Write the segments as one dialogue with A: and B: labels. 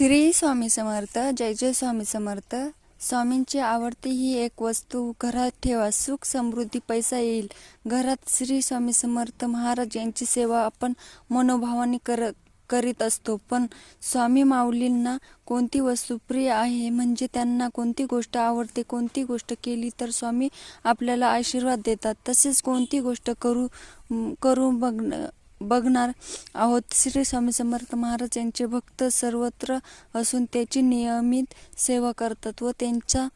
A: श्री स्वामी समर्थ जय जय स्वामी समर्थ. स्वामींची आवडती ही एक वस्तू घरात ठेवा सुख समृद्धी पैसा येईल. घरात श्री स्वामी समर्थ महाराज यांची सेवा आपण मनोभावाने कर करीत असतो. पण स्वामी माऊलींना कोणती वस्तू प्रिय आहे? म्हणजे त्यांना कोणती गोष्ट आवडते? कोणती गोष्ट केली तर स्वामी आपल्याला आशीर्वाद देतात? तसेच कोणती गोष्ट करू करू बघ बघणार आहोत. श्री स्वामी समर्थ महाराज यांचे भक्त सर्वत्र असून त्याची नियमित सेवा करतात व त्यांचा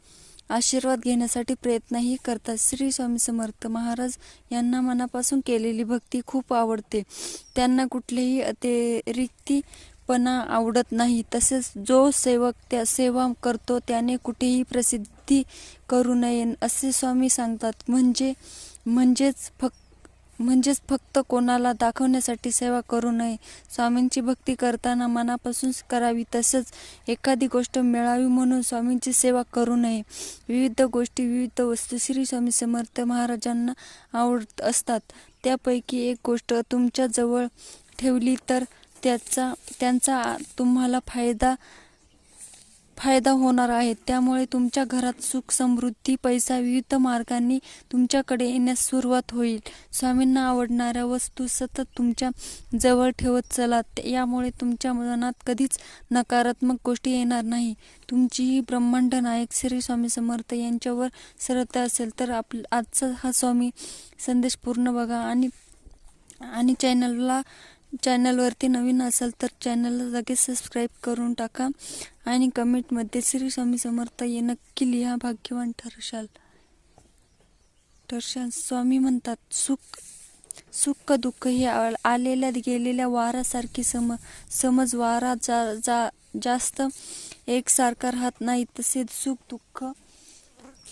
A: आशीर्वाद घेण्यासाठी प्रयत्नही करतात. श्री स्वामी समर्थ महाराज यांना मनापासून केलेली भक्ती खूप आवडते. त्यांना कुठलेही अतिरिक्तीपणा आवडत नाही. तसेच जो सेवक त्या सेवा करतो त्याने कुठेही प्रसिद्धी करू नये असे स्वामी सांगतात. म्हणजे म्हणजेच फक्त म्हणजेच फक्त कोणाला दाखवण्यासाठी सेवा करू नये. स्वामींची भक्ती करताना मनापासून करावी तसंच एखादी गोष्ट मिळावी म्हणून स्वामींची सेवा करू नये. विविध गोष्टी विविध वस्तू श्री स्वामी समर्थ महाराजांना आवडत असतात. त्यापैकी एक गोष्ट तुमच्याजवळ ठेवली तर त्याचा त्यांचा तुम्हाला फायदा फायदा होणार आहे. त्यामुळे तुमच्या घरात सुख समृद्धी पैसा विविध मार्गांनी तुमच्याकडे येण्यास सुरुवात होईल. स्वामींना आवडणाऱ्या वस्तू सतत तुमच्या जवळ ठेवत चला. यामुळे तुमच्या मनात कधीच नकारात्मक गोष्टी येणार नाही. तुमची ही ब्रह्मांड नायक श्री स्वामी समर्थ यांच्यावर श्रद्धा असेल तर आप आजचा हा स्वामी संदेश पूर्ण बघा आणि आणि चॅनलला चॅनलवरती नवीन असाल तर चॅनलला लगेच सबस्क्राईब करून टाका आणि कमेंटमध्ये श्री स्वामी समर्थ ये नक्की लिहा भाग्यवान ठरशाल. ठरशाल. स्वामी म्हणतात सुख सुख दुःख हे आ- आलेल्या गेलेल्या वारासारखी सम समज वारा जा जा जास्त एकसारखा राहत नाही. तसेच सुख दुःख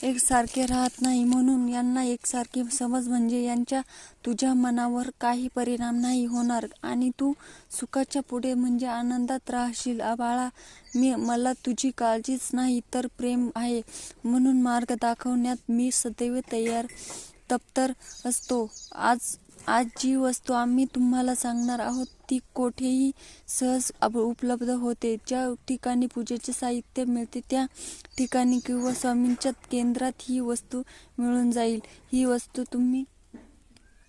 A: एकसारखे राहत नाही म्हणून यांना एकसारखी समज म्हणजे यांच्या तुझ्या मनावर काही परिणाम नाही होणार. आणि तू सुखाच्या पुढे म्हणजे आनंदात राहशील. आ बाळा मी मला तुझी काळजीच नाही तर प्रेम आहे. म्हणून मार्ग दाखवण्यात मी सदैव तयार तप्तर असतो. आज आज जी वस्तू आम्ही तुम्हाला सांगणार आहोत ती कोठेही सहज उपलब्ध होते. ज्या ठिकाणी पूजेचे साहित्य मिळते त्या ठिकाणी किंवा स्वामींच्या केंद्रात ही वस्तू मिळून जाईल. ही वस्तू तुम्ही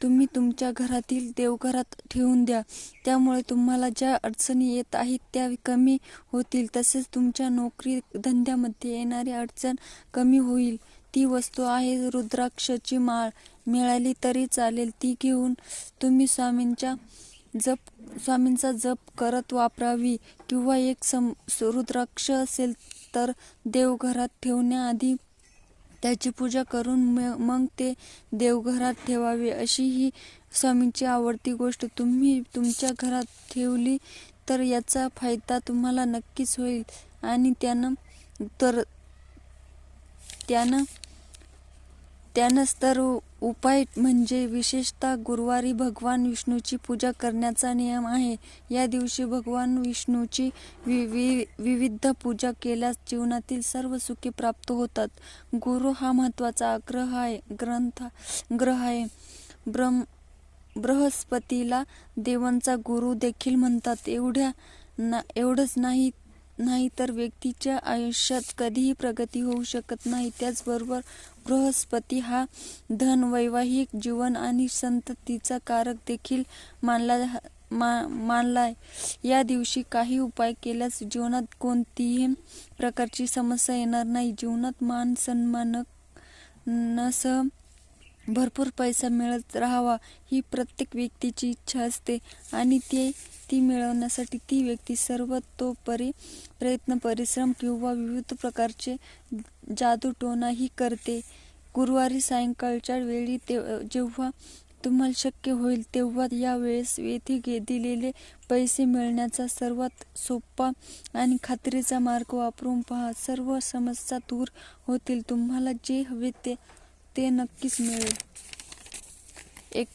A: तुम्ही तुमच्या घरातील देवघरात ठेवून द्या. त्यामुळे तुम्हाला ज्या अडचणी येत आहेत त्या कमी होतील. तसेच तुमच्या नोकरी धंद्यामध्ये येणारी अडचण कमी होईल. ती वस्तू आहे रुद्राक्षची माळ. मिळाली तरी चालेल. ती घेऊन तुम्ही स्वामींच्या जप स्वामींचा जप करत वापरावी. किंवा एक सम रुद्राक्ष असेल तर देवघरात ठेवण्याआधी त्याची पूजा करून मग ते देवघरात ठेवावे. अशी ही स्वामींची आवडती गोष्ट. तुम्ही तुमच्या घरात ठेवली तर याचा फायदा तुम्हाला नक्कीच होईल. आणि त्यानं तर त्यानं त्यानंच तर उपाय म्हणजे विशेषतः गुरुवारी भगवान विष्णूची पूजा करण्याचा नियम आहे. या दिवशी भगवान विष्णूची वि विविध पूजा केल्यास जीवनातील सर्व सुखे प्राप्त होतात. गुरु हा महत्त्वाचा ग्रह आहे. ग्रंथ ग्रह आहे. ब्रह्म बृहस्पतीला देवांचा गुरु देखील म्हणतात. एवढ्या ना एवढंच नाही नाही तर व्यक्तीच्या आयुष्यात कधीही प्रगती होऊ शकत नाही. त्याचबरोबर बृहस्पती हा धन वैवाहिक जीवन आणि संततीचा कारक देखील मानला मा मानलाय. या दिवशी काही उपाय केल्यास जीवनात कोणतीही प्रकारची समस्या येणार नाही. जीवनात मान सन्मान नसह भरपूर पैसा मिळत राहावा ही प्रत्येक व्यक्तीची इच्छा असते आणि ते ती मिळवण्यासाठी ती व्यक्ती सर्वतोपरी प्रयत्न परिश्रम किंवा विविध प्रकारचे जादूटोणाही करते. गुरुवारी सायंकाळच्या वेळी ते जेव्हा तुम्हाला शक्य होईल तेव्हा या वेळेस येथे घे दिलेले पैसे मिळण्याचा सर्वात सोपा आणि खात्रीचा मार्ग वापरून पहा. सर्व समस्या दूर होतील. तुम्हाला जे हवे ते ते नक्कीच मिळेल. एक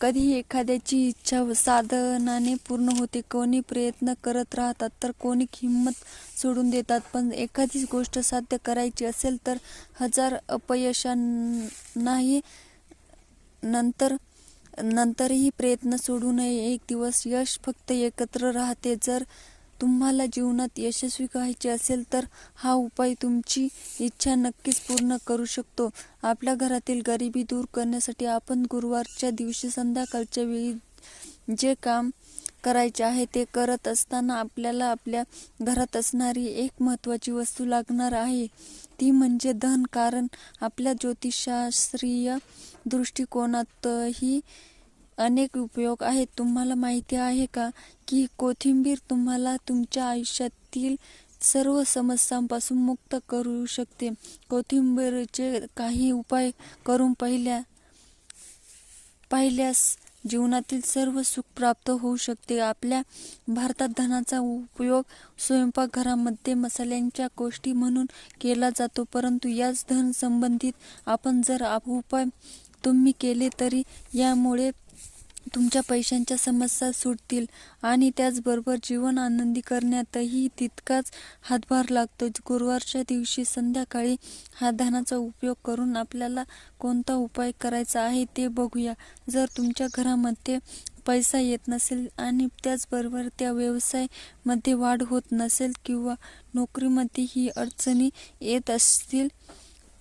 A: कधी एखाद्याची इच्छा साधनाने पूर्ण होते कोणी प्रयत्न करत राहतात तर कोणी हिंमत सोडून देतात. पण एखादी गोष्ट साध्य करायची असेल तर हजार अपयशांनाही नंतर नंतरही प्रयत्न सोडू नये. एक दिवस यश फक्त एकत्र राहते. जर तुम्हाला जीवनात यशस्वी व्हायचे असेल तर हा उपाय तुमची इच्छा नक्कीच पूर्ण करू शकतो. आपल्या घरातील गरिबी दूर करण्यासाठी आपण गुरुवारच्या दिवशी संध्याकाळच्या वेळी जे काम करायचे आहे ते करत असताना आपल्याला आपल्या घरात असणारी एक महत्त्वाची वस्तू लागणार आहे. ती म्हणजे धन कारण आपल्या ज्योतिषशास्त्रीय दृष्टिकोनातही अनेक उपयोग आहेत. तुम्हाला माहिती आहे का की कोथिंबीर तुम्हाला तुमच्या आयुष्यातील सर्व समस्यांपासून मुक्त करू शकते. कोथिंबीरचे काही उपाय करून पहिल्या पाहिल्यास जीवनातील सर्व सुख प्राप्त होऊ शकते. आपल्या भारतात धनाचा उपयोग स्वयंपाकघरामध्ये मसाल्यांच्या गोष्टी म्हणून केला जातो. परंतु याच धन संबंधित आपण जर हा उपाय तुम्ही केले तरी यामुळे तुमच्या पैशांच्या समस्या सुटतील आणि त्याचबरोबर जीवन आनंदी करण्यातही तितकाच हातभार लागतो. गुरुवारच्या दिवशी संध्याकाळी हा धनाचा उपयोग करून आपल्याला कोणता उपाय करायचा आहे ते बघूया. जर तुमच्या घरामध्ये पैसा येत नसेल आणि त्याचबरोबर त्या व्यवसायामध्ये वाढ होत नसेल किंवा नोकरीमध्येही अडचणी येत असतील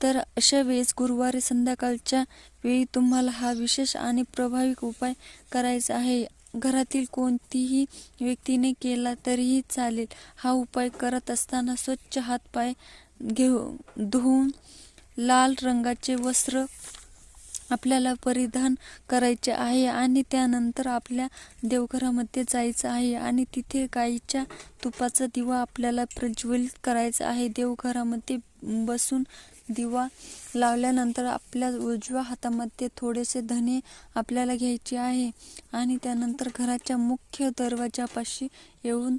A: तर अशा वेळेस गुरुवारी संध्याकाळच्या वेळी तुम्हाला हा विशेष आणि प्रभावी उपाय करायचा आहे. घरातील कोणतीही व्यक्तीने केला तरीही चालेल. हा उपाय करत असताना स्वच्छ हातपाय घेऊ धुवून लाल रंगाचे वस्त्र आपल्याला परिधान करायचे आहे आणि त्यानंतर आपल्या देवघरामध्ये जायचं आहे आणि तिथे गाईच्या तुपाचा दिवा आपल्याला प्रज्वलित करायचा आहे. देवघरामध्ये बसून दिवा लावल्यानंतर आपल्या उजव्या हातामध्ये थोडेसे धने आपल्याला घ्यायचे आहे आणि त्यानंतर घराच्या मुख्य दरवाजापाशी येऊन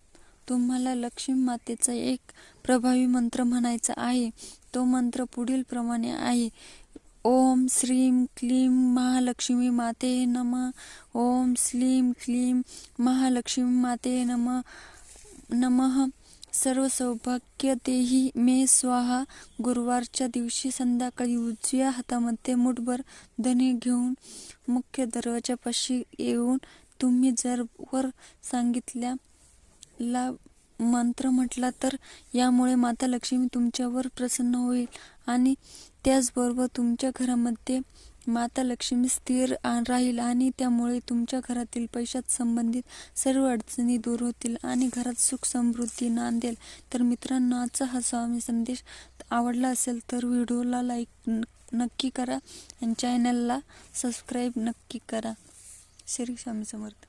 A: तुम्हाला लक्ष्मी मातेचा एक प्रभावी मंत्र म्हणायचा आहे. तो मंत्र पुढील प्रमाणे आहे. ओम श्रीम क्लीम महालक्ष्मी माते नम। ओम श्लीम क्लीम महालक्ष्मी माते नम। नमः। सर्व सौभाग्य देही मे स्वाहा। गुरुवारच्या दिवशी संध्याकाळी उजव्या हातामध्ये मुठभर धने घेऊन मुख्य दरवाजापाशी येऊन तुम्ही जर वर सांगितल्या ला मंत्र म्हटला तर यामुळे माता लक्ष्मी तुमच्यावर प्रसन्न होईल. आणि त्याचबरोबर तुमच्या घरामध्ये माता लक्ष्मी स्थिर आ- राहील आणि त्यामुळे तुमच्या घरातील पैशात संबंधित सर्व अडचणी दूर होतील आणि घरात सुख समृद्धी नांदेल. तर मित्रांनो आजचा हा स्वामी संदेश आवडला असेल तर व्हिडिओला लाईक नक्की करा आणि चॅनलला सबस्क्राईब नक्की करा. श्री स्वामी समर्थ.